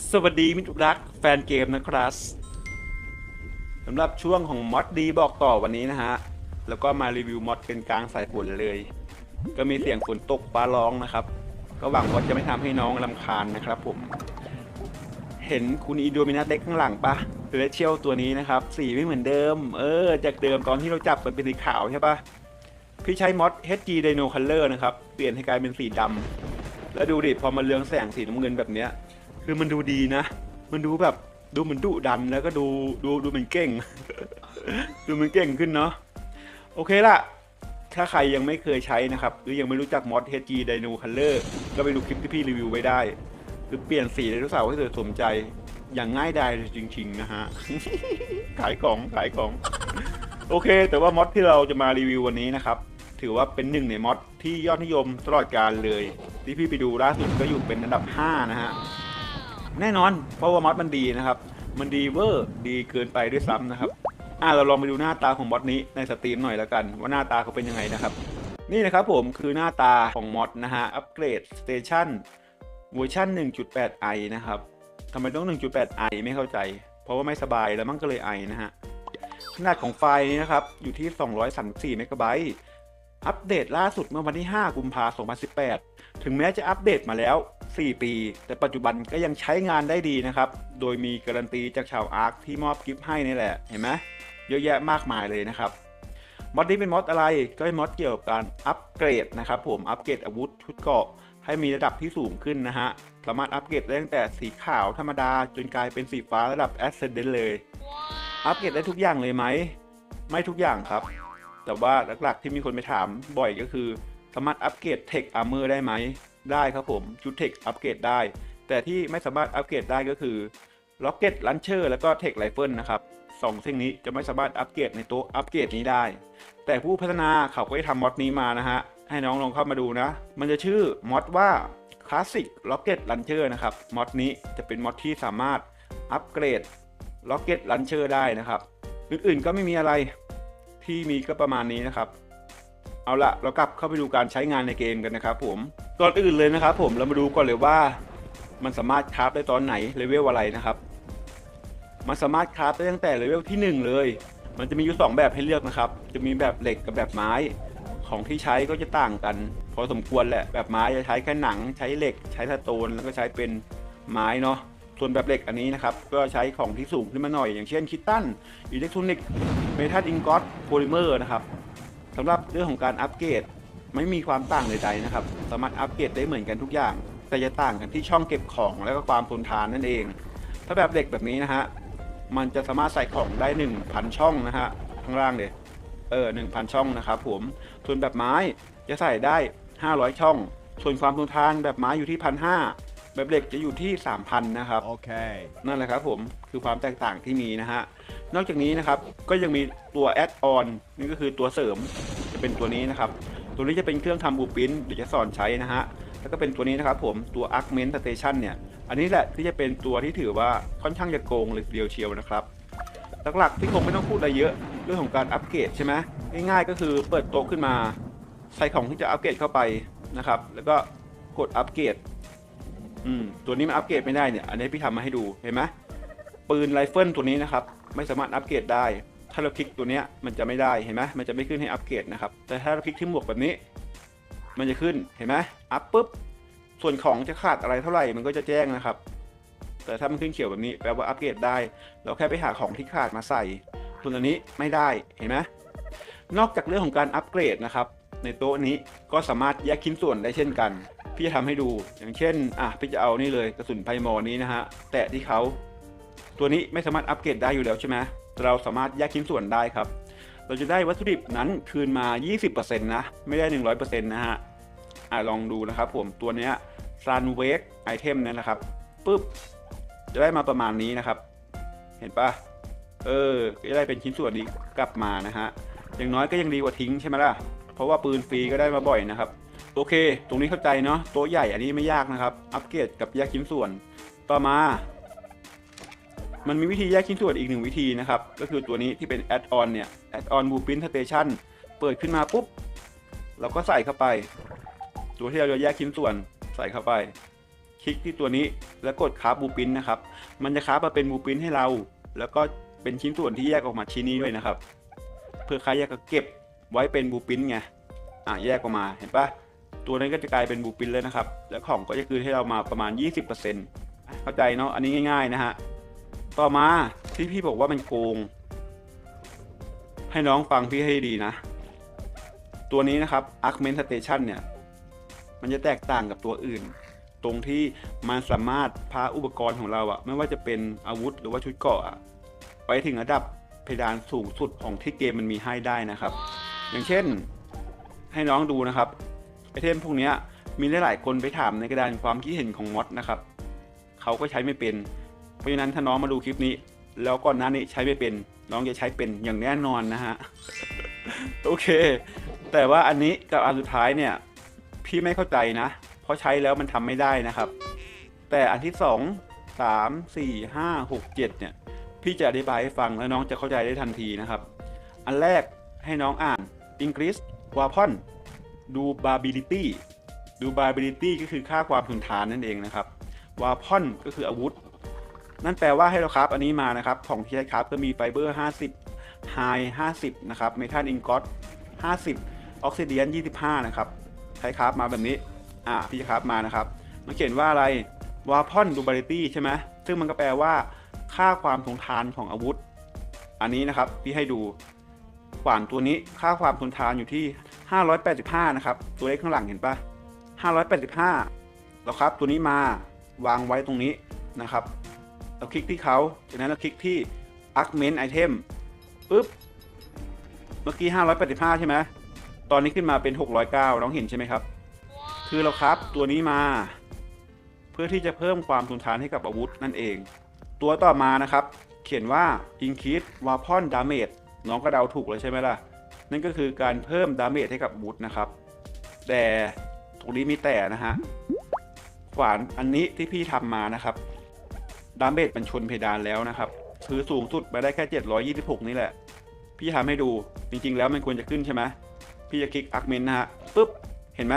สวัสดีมิตรรักแฟนเกมนะครับสำหรับช่วงของมอดดีบอกต่อวันนี้นะฮะ แล้วก็มารีวิวมอดเป็นกลางสายฝนเลย ก็มีเสียงฝนตกฟ้าร้องนะครับ ก็หวังว่าจะไม่ทำให้น้องลำคาญนะครับผม เห็นคุณอีโดมินาเด็กข้างหลังปะเรเชียลตัวนี้นะครับ สีไม่เหมือนเดิม เออ จากเดิมตอนที่เราจับมันเป็นสีขาวใช่ปะพี่ใช้มอด HG Dino Color นะครับ เปลี่ยนให้กลายเป็นสีดำแล้วดูดิพอมาเรืองแสงสีน้ำเงินแบบเนี้ย คือมันดูดีนะ มันดูแบบดูเหมือนดุดันแล้วก็ดูดูดูเหมันเก่ง ดูเหมันเก่งขึ้นเนาะโอเคละถ้าใครยังไม่เคยใช้นะครับ หรือยังไม่รู้จักมอสเทจีได HG Dino Color ก็ไปดูคลิปที่พี่รีวิวไว้ได้ คือเปลี่ยนสีไดโนเสาร์ให้เธอสมใจอย่างง่ายดายจริงๆนะฮะ ขายของขายของ โอเค แต่ว่ามอดที่เราจะมารีวิววันนี้นะครับ ถือว่าเป็นหนึ่งในมอดที่ยอดนิยมตลอดการเลย ที่พี่ไปดูล่าสุดก็อยู่เป็นอันดับ 5 นะฮะ แน่นอนเพราะว่ามอดมันดีนะครับ มันดีเวอร์ดีเกินไปด้วยซ้ำนะครับ อะเราลองไปดูหน้าตาของมอดนี้ในสตรีมหน่อยแล้วกัน ว่าหน้าตาเขาเป็นยังไงนะครับ นี่นะครับผมคือหน้าตาของมอดนะฮะอัปเกรดสเตชันเวอร์ชัน 1.8i นะครับทำไมต้อง 1.8i ไม่เข้าใจ เพราะว่าไม่สบายแล้วมันก็เลย i นะฮะขนาดของไฟล์นี้นะครับ อยู่ที่ 234 เมกะไบต์ อัปเดตล่าสุดเมื่อวันที่ 5 กุมภาพันธ์ 2018 ถึงแม้จะอัปเดตมาแล้ว 4 ปี แต่ปัจจุบันก็ยังใช้งานได้ดีนะครับ โดยมีการันตีจากชาวอาร์คที่มอบกิฟต์ให้นี่แหละ เห็นไหมเยอะแยะมากมายเลยนะครับมอดนี้เป็นมอดอะไรก็เป็นมอดเกี่ยวกับการอัปเกรดนะครับผมอัปเกรดอาวุธชุดเกราะให้มีระดับที่สูงขึ้นนะฮะ สามารถอัปเกรดได้ตั้งแต่สีขาวธรรมดา จนกลายเป็นสีฟ้าระดับ Ascendant เลย อัปเกรดได้ทุกอย่างเลยไหม ไม่ทุกอย่างครับ แต่ว่าหลักๆที่มีคนไปถามบ่อยก็คือ สามารถอัปเกรดเทคอาร์เมอร์ได้ไหม ได้ครับผม ชุดเทคอัปเกรดได้ แต่ที่ไม่สามารถอัปเกรดได้ก็คือล็อกเก็ตลันเชอร์แล้วก็เทคไรเฟิลนะครับสองสิ่งนี้จะไม่สามารถอัปเกรดในตัวอัปเกรดนี้ได้ แต่ผู้พัฒนาเขาก็ได้ทำมอดนี้มานะฮะ ให้น้องลองเข้ามาดูนะ มันจะชื่อมอดว่า Classic Rocket Launcher นะครับมอดนี้จะเป็นมอดที่สามารถอัปเกรด Rocket Launcher ได้นะครับ อื่นๆก็ไม่มีอะไรที่มีก็ประมาณนี้นะครับ เอาละเรากลับเข้าไปดูการใช้งานในเกมกันนะครับผมก่อนอื่นเลยนะครับผมเรามาดูก่อนเลยว่า มันสามารถคราฟได้ตอนไหนเลเวลอะไรนะครับ มันสามารถคราฟได้ตั้งแต่เลเวลที่ 1 เลย มันจะมีอยู่ 2 แบบให้เลือกนะครับ จะมีแบบเหล็กกับแบบไม้ของที่ใช้ก็จะต่างกัน พอสมควรแหละแบบไม้จะใช้แค่หนังใช้เหล็ก ใช้สโตนแล้วก็ใช้เป็นไม้เนาะส่วนแบบเหล็กอันนี้นะครับก็ใช้ของที่สูงขึ้นมาหน่อย อย่างเช่นคิตตันอิเล็กทรอนิกส์เมทัลอิงกอตโพลิเมอร์นะครับ สำหรับเรื่องของการอัปเกรดไม่มีความต่างใดๆนะครับ สามารถอัปเกรดได้เหมือนกันทุกอย่าง แต่จะต่างกันที่ช่องเก็บของและก็ความทนทานนั่นเอง ถ้าแบบเหล็กแบบนี้นะฮะ มันจะสามารถใส่ของได้ 1,000 ช่องนะฮะ ข้างล่างเดยเออ1,000 ช่องนะครับผม ส่วนแบบไม้จะใส่ได้ 500 ช่อง ส่วนความทนทานแบบไม้อยู่ที่1,500 แบบเหล็กจะอยู่ที่ 3,000 นะครับ Okay. นั่นแหละครับผมคือความแตกต่างที่มีนะฮะ นอกจากนี้นะครับก็ยังมีตัวแอดออนนี่ก็คือตัวเสริมจะเป็นตัวนี้นะครับ ตัวนี้จะเป็นเครื่องทำบูปินเดี๋ยวจะสอนใช้นะฮะ แล้วก็เป็นตัวนี้นะครับผมตัว Augment Station เนี่ย อันนี้แหละที่จะเป็นตัวที่ถือว่าค่อนข้างจะโกงเลยทีเดียวเชียวนะครับหลักๆที่คงไม่ต้องพูดอะไรเยอะเรื่องของการอัปเกรดใช่ไหมง่ายๆก็คือเปิดโต๊ะขึ้นมา ใส่ของที่จะอัปเกรดเข้าไปนะครับ แล้วก็กดอัปเกรด อืมตัวนี้มันอัปเกรดไม่ได้เนี่ย อันนี้พี่ทำมาให้ดูเห็นไหมปืนไรเฟิลตัวนี้นะครับ ไม่สามารถอัปเกรดได้ ถ้าเราคลิกตัวเนี้ยมันจะไม่ได้เห็นไหมมันจะไม่ขึ้นให้อัปเกรดนะครับ แต่ถ้าเราคลิกที่หมวกแบบนี้ มันจะขึ้นเห็นไหมอัพปุ๊บส่วนของจะขาดอะไรเท่าไหร่มันก็จะแจ้งนะครับ แต่ถ้ามันขึ้นเขียวแบบนี้แปลว่าอัปเกรดได้ เราแค่ไปหาของที่ขาดมาใส่ส่วนอันนี้ไม่ได้เห็นไหมนอกจากเรื่องของการอัปเกรดนะครับ ในโต๊ะนี้ก็สามารถแยกชิ้นส่วนได้เช่นกัน พี่จะทำให้ดูอย่างเช่นอะพี่จะเอานี่เลยกระสุนไพมอนี้นะฮะแตะที่เขาตัวนี้ไม่สามารถอัปเกรดได้อยู่แล้วใช่ไหมเราสามารถแยกชิ้นส่วนได้ครับ เราจะได้วัตถุดิบนั้นคืนมา 20%นะไม่ได้ 100%นะฮะอะลองดูนะครับผมตัวเนี้ย Sun Wake Item เนี่นะครับปุ๊บจะได้มาประมาณนี้นะครับ เห็นปะเออจะได้เป็นชิ้นส่วนนี้กลับมานะฮะอย่างน้อยก็ยังดีกว่าทิ้งใช่ไหมล่ะ ราะว่าปืนฟรีก็ได้มาบ่อยนะครับ โอเค ตรงนี้เข้าใจเนาะตัวใหญ่อันนี้ไม่ยากนะครับ อัปเกรดกับแยกชิ้นส่วน ต่อมา มันมีวิธีแยกชิ้นส่วนอีกหนึ่งวิธีนะครับ ก็คือตัวนี้ที่เป็นแอดออนเนี่ยแอดออนบูปินสเตชันเปิดขึ้นมาปุ๊บเราก็ใส่เข้าไป ตัวที่เราจะแยกชิ้นส่วนใส่เข้าไป คลิกที่ตัวนี้แล้วกดคราบูปินนะครับ มันจะคราฟมาเป็นบูปินให้เรา แล้วก็เป็นชิ้นส่วนที่แยกออกมาชิ้นนี้ด้วยนะครับ เพื่อใครอยากจะเก็บ ไว้เป็นบูปินไงอะแยกออกมาเห็นปะตัวนั้นก็จะกลายเป็นบูปินเลยนะครับ แล้วของก็จะคืนให้เรามาประมาณ 20%เข้าใจเนาะอันนี้ง่าย ๆ นะฮะต่อมาที่พี่บอกว่ามันโกง ให้น้องฟังพี่ให้ดีนะ ตัวนี้นะครับ Augment Station เนี่ย มันจะแตกต่างกับตัวอื่น ตรงที่มันสามารถพาอุปกรณ์ของเราอะไม่ว่าจะเป็นอาวุธหรือว่าชุดเกราะอะไปถึงระดับเพดานสูงสุดของที่เกมมันมีให้ได้นะครับ อย่างเช่นให้น้องดูนะครับไอเทมพวกนี้มีหลายๆคนไปถามในกระดานความคิดเห็นของมอดนะครับเขาก็ใช้ไม่เป็น เพราะฉะนั้นถ้าน้องมาดูคลิปนี้ แล้วก่อนหน้านี้ใช้ไม่เป็น น้องจะใช้เป็นอย่างแน่นอนนะฮะโอเค แต่ว่าอันนี้กับอันสุดท้ายเนี่ย พี่ไม่เข้าใจนะ เพราะใช้แล้วมันทำไม่ได้นะครับ แต่อันที่สองสามสี่ห้าหกเจ็ดเนี่ย พี่จะอธิบายให้ฟังแล้วน้องจะเข้าใจได้ทันทีนะครับ อันแรกให้น้องอ่าน English Weapon ดู Bability ดู Bability ก็คือค่าความทนทานนั่นเองนะครับ Weapon ก็คืออาวุธ นั่นแปลว่าให้เราครับอันนี้มานะครับ ของที่ใช้ครับก็มีไฟเบอร์ 50 High 50 นะครับ Metal Ingot 50 Oxydian 25 นะครับ ใช้ครับมาแบบนี้ อ่าพี่จะครับมานะครับ มันเขียนว่าอะไร Weapon Durability ใช่ไหมซึ่งมันก็แปลว่า ค่าความทนทานของอาวุธ อันนี้นะครับ พี่ให้ดู ขวานตัวนี้ค่าความทนทานอยู่ที่ 585 นะครับ ตัวเลขข้างหลังเห็นปะ585แล้วครับ ตัวนี้มาวางไว้ตรงนี้นะครับเราคลิกที่เขาจากนั้นเราคลิกที่ augment item ปึ๊บ เมื่อกี้ 585 ใช่ไหม ตอนนี้ขึ้นมาเป็น 609 น้องเห็นใช่ไหมครับ คือเราครับตัวนี้มา เพื่อที่จะเพิ่มความทนทานให้กับอาวุธนั่นเอง ตัวต่อมานะครับ เขียนว่า increase weapon damage น้องก็เดาถูกเลยใช่ไหมล่ะ นั่นก็คือการเพิ่มดาเมจให้กับอาวุธนะครับ แต่ตรงนี้มีแต่นะฮะขวานอันนี้ที่พี่ทำมานะครับ ดาเมจมันชนเพดานแล้วนะครับ คือสูงสุดไปได้แค่ 726 นี่แหละ พี่ทำให้ดูจริงๆ แล้วมันควรจะขึ้นใช่ไหมพี่จะคลิก augment นะฮะปุ๊บเห็นไหม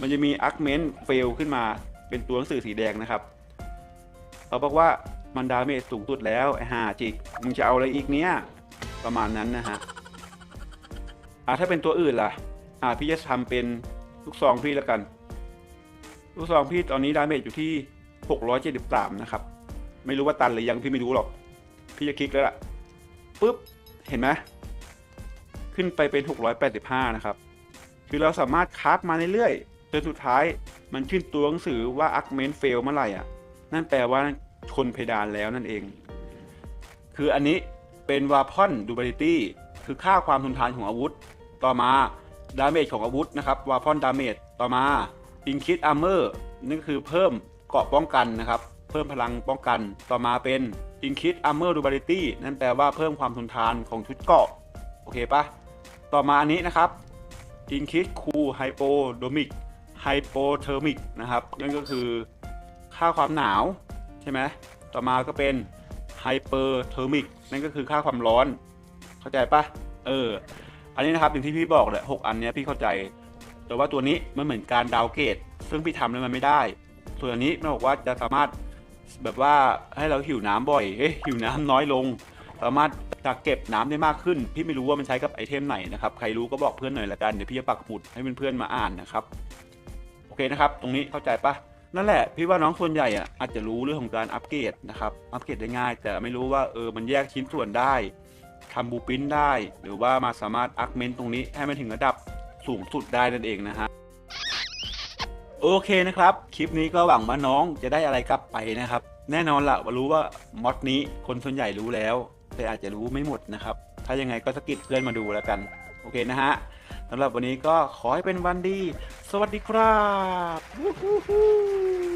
มันจะมี augment fail ขึ้นมาเป็นตัวหนังสือสีแดงนะครับเขาบอกว่ามันดาเมจสูงสุดแล้วไอ้ห่าจิกมึงจะเอาอะไรอีกเนี้ย ประมาณนั้นนะฮะอ่าถ้าเป็นตัวอื่นล่ะ อ่าพี่จะทำเป็นลูกซองพี่แล้วกัน ลูกซองพี่ตอนนี้ดาเมจอยู่ที่ 673 นะครับ ไม่รู้ว่าตันหรือยังพี่ไม่รู้หรอก พี่จะคลิกแล้วล่ะปุ๊บ เห็นไหมขึ้นไปเป็น 685 นะครับ คือเราสามารถคราฟมาเรื่อยๆจนสุดท้ายมันขึ้นตัวหนังสือว่า augment fail เมื่อไหร่อะ นั่นแปลว่าชนเพดานแล้วนั่นเอง คืออันนี้ เป็น weapon durability คือค่าความทนทานของอาวุธ ต่อมา damage ของอาวุธนะครับ weapon damage ต่อมา increase armor นั่นก็คือเพิ่มเกราะป้องกันนะครับ เพิ่มพลังป้องกัน ต่อมาเป็น increase armor durability นั่นแปลว่าเพิ่มความทนทานของชุดเกราะโอเคปะต่อมาอันนี้นะครับ increase cool hypodromic hypothermic นะครับนั่นก็คือค่าความหนาวใช่ไหมต่อมาก็เป็น hyperthermic นั่นก็คือค่าความร้อน เข้าใจปะเออ อันนี้นะครับอย่างที่พี่บอกแหละหกอันเนี้ยพี่เข้าใจ แต่ว่าตัวนี้มันเหมือนการดาวเกรดซึ่งพี่ทำแล้วมันไม่ได้ ส่วนอันนี้มันบอกว่าจะสามารถแบบว่าให้เราหิวน้ำบ่อยเฮ้ยหิวน้ำน้อยลง สามารถกักเก็บน้ำได้มากขึ้น พี่ไม่รู้ว่ามันใช้กับไอเทมไหนนะครับใครรู้ก็บอกเพื่อนหน่อยละกันเดี๋ยวพี่จะปักหมุดให้เพื่อนๆมาอ่านนะครับโอเคนะครับ ตรงนี้เข้าใจปะ นั่นแหละพี่ว่าน้องส่วนใหญ่อะอาจจะรู้เรื่องของการอัปเกรดนะครับอัปเกรดได้ง่าย แต่ไม่รู้ว่าเออมันแยกชิ้นส่วนได้ทำบูปินได้ หรือว่ามาสามารถอักเมนตรงนี้ให้มันถึงระดับสูงสุดได้นั่นเองนะฮะโอเคนะครับ คลิปนี้ก็หวังว่าน้องจะได้อะไรกลับไปนะครับ แน่นอนละว่ารู้ว่ามอดนี้คนส่วนใหญ่รู้แล้ว แต่อาจจะรู้ไม่หมดนะครับ ถ้ายังไงก็สกิดเพื่อนมาดูแล้วกัน โอเคนะฮะ สำหรับวันนี้ก็ขอให้เป็นวันดี สวัสดีครับ